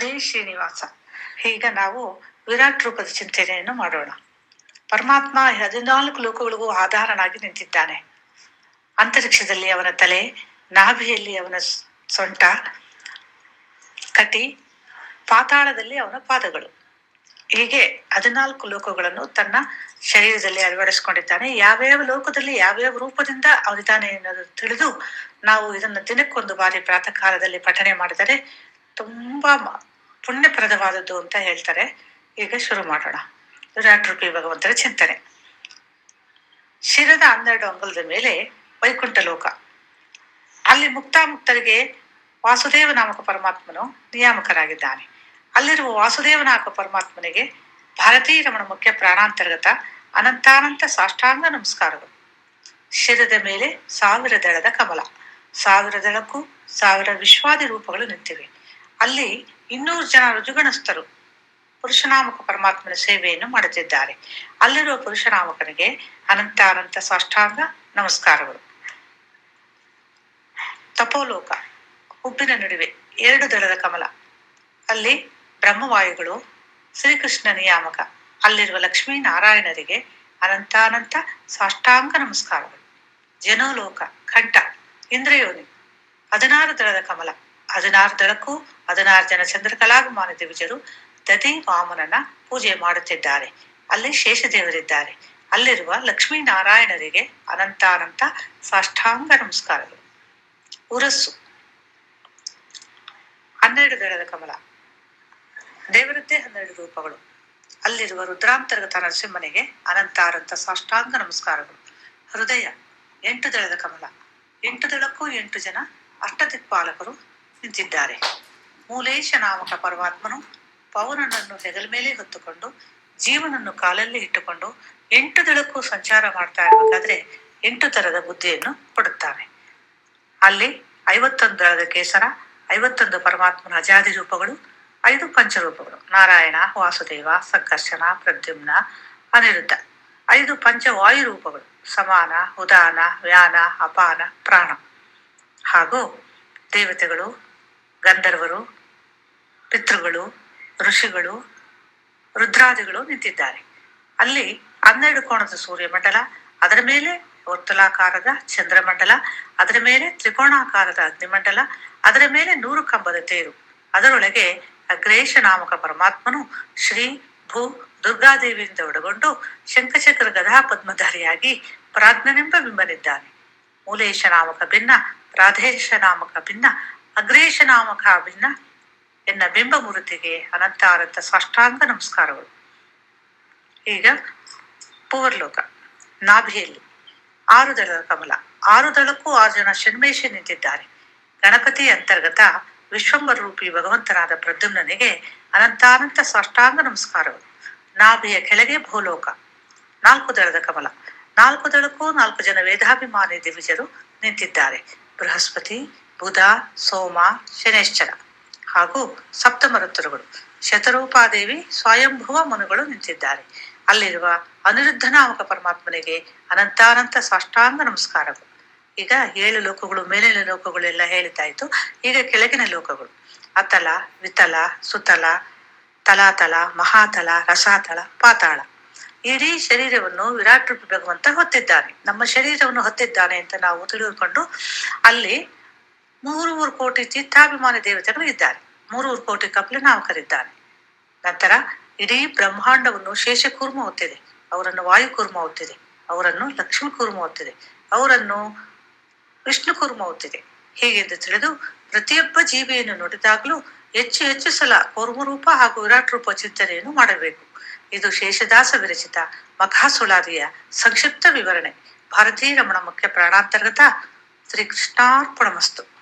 ಹರೇ ಶ್ರೀನಿವಾಸ. ಈಗ ನಾವು ವಿರಾಟ್ ರೂಪದ ಚಿಂತನೆಯನ್ನು ಮಾಡೋಣ. ಪರಮಾತ್ಮ ಹದಿನಾಲ್ಕು ಲೋಕಗಳಿಗೂ ಆಧಾರನಾಗಿ ನಿಂತಿದ್ದಾನೆ. ಅಂತರಿಕ್ಷದಲ್ಲಿ ಅವನ ತಲೆ, ನಾಭಿಯಲ್ಲಿ ಅವನ ಸೊಂಟ, ಕಟಿ, ಪಾತಾಳದಲ್ಲಿ ಅವನ ಪಾದಗಳು. ಹೀಗೆ ಹದಿನಾಲ್ಕು ಲೋಕಗಳನ್ನು ತನ್ನ ಶರೀರದಲ್ಲಿ ಅಳವಡಿಸಿಕೊಂಡಿದ್ದಾನೆ. ಯಾವ್ಯಾವ ಲೋಕದಲ್ಲಿ ಯಾವ್ಯಾವ ರೂಪದಿಂದ ಅವನಿದ್ದಾನೆ ಅನ್ನೋದು ತಿಳಿದು ನಾವು ಇದನ್ನು ದಿನಕ್ಕೊಂದು ಬಾರಿ ಪ್ರಾತಃ ಕಾಲದಲ್ಲಿ ಪಠನೆ ಮಾಡಿದರೆ ತುಂಬಾ ಪುಣ್ಯಪ್ರದವಾದದ್ದು ಅಂತ ಹೇಳ್ತಾರೆ. ಈಗ ಶುರು ಮಾಡೋಣ. ವಿರಾಟ್ ರೂಪಿ ಭಗವಂತನ ಚಿಂತನೆ. ಶಿರದ ಹನ್ನೆರಡು ಅಂಗಲದ ಮೇಲೆ ವೈಕುಂಠ ಲೋಕ. ಅಲ್ಲಿ ಮುಕ್ತಾಮುಕ್ತರಿಗೆ ವಾಸುದೇವ ನಾಮಕ ಪರಮಾತ್ಮನು ನಿಯಾಮಕರಾಗಿದ್ದಾನೆ. ಅಲ್ಲಿರುವ ವಾಸುದೇವ ನಾಮಕ ಪರಮಾತ್ಮನಿಗೆ ಭಾರತೀ ರಮಣ ಮುಖ್ಯ ಪ್ರಾಣಾಂತರ್ಗತ ಅನಂತಾನಂತ ಸಾಷ್ಟಾಂಗ ನಮಸ್ಕಾರಗಳು. ಶಿರದ ಮೇಲೆ ಸಾವಿರ ದಳದ ಕಮಲ. ಸಾವಿರ ದಳಕ್ಕೂ ಸಾವಿರ ವಿಶ್ವಾದಿ ರೂಪಗಳು ನಿಂತಿವೆ. ಅಲ್ಲಿ ಇನ್ನೂರು ಜನ ರುಜುಗಣಸ್ಥರು ಪುರುಷನಾಮಕ ಪರಮಾತ್ಮನ ಸೇವೆಯನ್ನು ಮಾಡುತ್ತಿದ್ದಾರೆ. ಅಲ್ಲಿರುವ ಪುರುಷನಾಮಕನಿಗೆ ಅನಂತ ಅನಂತ ಸಾಷ್ಟಾಂಗ ನಮಸ್ಕಾರಗಳು. ತಪೋಲೋಕ, ಉಬ್ಬಿನ ನಡುವೆ, ಎರಡು ದಳದ ಕಮಲ. ಅಲ್ಲಿ ಬ್ರಹ್ಮವಾಯುಗಳು, ಶ್ರೀಕೃಷ್ಣ ನಿಯಾಮಕ, ಅಲ್ಲಿರುವ ಲಕ್ಷ್ಮೀ ನಾರಾಯಣರಿಗೆ ಅನಂತಾನಂತ ಸಾಷ್ಟಾಂಗ ನಮಸ್ಕಾರಗಳು. ಜನೋಲೋಕ ಕಂಠ ಇಂದ್ರಯೋನಿ, ಹದಿನಾರು ದಳದ ಕಮಲ. ಹದಿನಾರು ದಳಕ್ಕೂ ಹದಿನಾರು ಜನ ಚಂದ್ರಕಲಾಭಿಮಾನ ದಿವಿಜರು ದದಿ ವಾಮನನ ಪೂಜೆ ಮಾಡುತ್ತಿದ್ದಾರೆ. ಅಲ್ಲಿ ಶೇಷದೇವರಿದ್ದಾರೆ. ಅಲ್ಲಿರುವ ಲಕ್ಷ್ಮೀನಾರಾಯಣರಿಗೆ ಅನಂತಾನಂತ ಸಾಷ್ಟಾಂಗ ನಮಸ್ಕಾರಗಳು. ಉರಸ್ಸು ಹನ್ನೆರಡು ದಳದ ಕಮಲ. ದೇವರದ್ದೇ ಹನ್ನೆರಡು ರೂಪಗಳು. ಅಲ್ಲಿರುವ ರುದ್ರಾಂತರ್ಗತ ನರಸಿಂಹನಿಗೆ ಅನಂತಾರಂತ ಸಾಷ್ಟಾಂಗ ನಮಸ್ಕಾರಗಳು. ಹೃದಯ, ಎಂಟು ದಳದ ಕಮಲ. ಎಂಟು ದಳಕ್ಕೂ ಎಂಟು ಜನ ಅಷ್ಟದಿಕ್ಪಾಲಕರು ನಿಂತಿದ್ದಾರೆ. ಮೂಲೇಶ ನಾಮಕ ಪರಮಾತ್ಮನು ಪವನನನ್ನು ಹೆಗಲ ಮೇಲೆ ಹೊತ್ತುಕೊಂಡು ಜೀವನನ್ನು ಕಾಲಲ್ಲಿ ಇಟ್ಟುಕೊಂಡು ಎಂಟು ದಳಕ್ಕೂ ಸಂಚಾರ ಮಾಡ್ತಾ ಇರಬೇಕಾದ್ರೆ ಎಂಟು ತರದ ಬುದ್ಧಿಯನ್ನು ಕೊಡುತ್ತಾನೆ. ಅಲ್ಲಿ ಐವತ್ತೊಂದು ದಳದ ಕೇಸರ, ಐವತ್ತೊಂದು ಪರಮಾತ್ಮನ ಅಜಾದಿ ರೂಪಗಳು, ಐದು ಪಂಚರೂಪಗಳು, ನಾರಾಯಣ, ವಾಸುದೇವ, ಸಂಕರ್ಷಣ, ಪ್ರದ್ಯುಮ್ನ, ಅನಿರುದ್ಧ, ಐದು ಪಂಚವಾಯು ರೂಪಗಳು, ಸಮಾನ, ಉದಾನ, ವ್ಯಾನ, ಅಪಾನ, ಪ್ರಾಣ. ಹಾಗೂ ದೇವತೆಗಳು ಗಂಧರ್ವರು, ಪಿತೃಗಳು, ಋಷಿಗಳು, ರುದ್ರಾದಿಗಳು ನಿಂತಿದ್ದಾರೆ. ಅಲ್ಲಿ ಹನ್ನೆರಡು ಕೋಣದ ಸೂರ್ಯಮಂಡಲ ಅದರ ಮೇಲೆ ವರ್ತುಲಾಕಾರದ ಚಂದ್ರಮಂಡಲ ಅದರ ಮೇಲೆ ತ್ರಿಕೋಣಾಕಾರದ ಅಗ್ನಿಮಂಡಲ ಅದರ ಮೇಲೆ ನೂರು ಕಂಬದ ತೇರು. ಅದರೊಳಗೆ ಅಗ್ರೇಶ ನಾಮಕ ಪರಮಾತ್ಮನು ಶ್ರೀ ಭೂ ದುರ್ಗಾದೇವಿಯಿಂದ ಒಡಗೊಂಡು ಶಂಕಚಕ್ರ ಗದಾ ಪದ್ಮಧಾರಿಯಾಗಿ ಪ್ರಾಜ್ಞನೆಂಬ ಬಿಂಬನಿದ್ದಾನೆ. ಮೂಲೇಶ ನಾಮಕ ಭಿನ್ನ, ರಾಧೇಶ ನಾಮಕ ಭಿನ್ನ ಅಗ್ರೇಶ ನಾಮಕ ಭಿನ್ನ ಎನ್ನ ಮೂರ್ತಿಗೆ ಅನಂತ ಅನಂತ ಸಾಷ್ಟಾಂಗ ನಮಸ್ಕಾರಗಳು. ಈಗ ಪೂರ್ಲೋಕ ನಾಭಿಯಲ್ಲಿ ಆರು ದಳದ ಕಮಲ. ಆರು ದಳಕ್ಕೂ ಆರು ಜನ ಷಣ್ಮೇಶ ನಿಂತಿದ್ದಾರೆ. ಗಣಪತಿ ಅಂತರ್ಗತ ವಿಶ್ವಂಬರ ರೂಪಿ ಭಗವಂತನಾದ ಪ್ರದ್ಯುಮ್ನನಿಗೆ ಅನಂತಾನಂತ ಸಾಷ್ಟಾಂಗ ನಮಸ್ಕಾರಗಳು. ನಾಭಿಯ ಕೆಳಗೆ ಭೂಲೋಕ, ನಾಲ್ಕು ದಳದ ಕಮಲ. ನಾಲ್ಕು ದಳಕ್ಕೂ ನಾಲ್ಕು ಜನ ವೇದಾಭಿಮಾನಿ ದಿವಿಜರು ನಿಂತಿದ್ದಾರೆ. ಬೃಹಸ್ಪತಿ ಬುಧ, ಸೋಮ, ಶನೇಶ್ಚರ ಹಾಗೂ ಸಪ್ತಮ ಋತುರುಗಳು ಶತರೂಪಾದೇವಿ ಸ್ವಯಂಭುವ ಮನುಗಳು ನಿಂತಿದ್ದಾರೆ. ಅಲ್ಲಿರುವ ಅನಿರುದ್ಧ ನಾಮಕ ಪರಮಾತ್ಮನಿಗೆ ಅನಂತಾನಂತ ಸಾಷ್ಟಾಂಗ ನಮಸ್ಕಾರಗಳು. ಈಗ ಏಳು ಲೋಕಗಳು, ಮೇಲಿನ ಲೋಕಗಳು ಎಲ್ಲ ಹೇಳಿದ್ದಾಯ್ತು ಈಗ ಕೆಳಗಿನ ಲೋಕಗಳು. ಅತಲ, ವಿತಲ, ಸುತಲ, ತಲಾತಲ, ಮಹಾತಲ, ರಸಾತಲ, ಪಾತಾಳ. ಇಡೀ ಶರೀರವನ್ನು ವಿರಾಟ್ ರೂಪ ಭಗವಂತ ಹೊತ್ತಿದ್ದಾನೆ. ನಮ್ಮ ಶರೀರವನ್ನು ಹೊತ್ತಿದ್ದಾನೆ ಅಂತ ನಾವು ತಿಳಿದುಕೊಂಡು ಅಲ್ಲಿ ಮೂರೂರು ಕೋಟಿ ಚಿತ್ತಾಭಿಮಾನಿ ದೇವತೆಗಳು ಇದ್ದಾರೆ. ಮೂರೂರು ಕೋಟಿ ಕಪಿಲನಾಮಕರಿದ್ದಾನೆ ನಂತರ ಇಡೀ ಬ್ರಹ್ಮಾಂಡವನ್ನು ಶೇಷಕೂರ್ಮ ಹೊತ್ತಿದೆ. ಅವರನ್ನು ವಾಯುಕೂರ್ಮ ಹೊತ್ತಿದೆ. ಅವರನ್ನು ಲಕ್ಷ್ಮೀ ಕೂರ್ಮ ಹೊತ್ತಿದೆ. ಅವರನ್ನು ವಿಷ್ಣು ಕೂರ್ಮ ಹೊತ್ತಿದೆ. ಹೀಗೆಂದು ತಿಳಿದು ಪ್ರತಿಯೊಬ್ಬ ಜೀವಿಯನ್ನು ನೋಡಿದಾಗಲೂ ಹೆಚ್ಚು ಹೆಚ್ಚು ಸಲ ಕೂರ್ಮರೂಪ ಹಾಗೂ ವಿರಾಟ್ ರೂಪ ಚಿಂತನೆಯನ್ನು ಮಾಡಬೇಕು. ಇದು ಶೇಷದಾಸ ವಿರಚಿತ ಮಖಾಸುಳಾದಿಯ ಸಂಕ್ಷಿಪ್ತ ವಿವರಣೆ. ಭಾರತೀಯ ರಮಣ ಮುಖ್ಯ ಪ್ರಾಣಾಂತರ್ಗತ ಶ್ರೀ ಕೃಷ್ಣಾರ್ಪಣಮಸ್ತು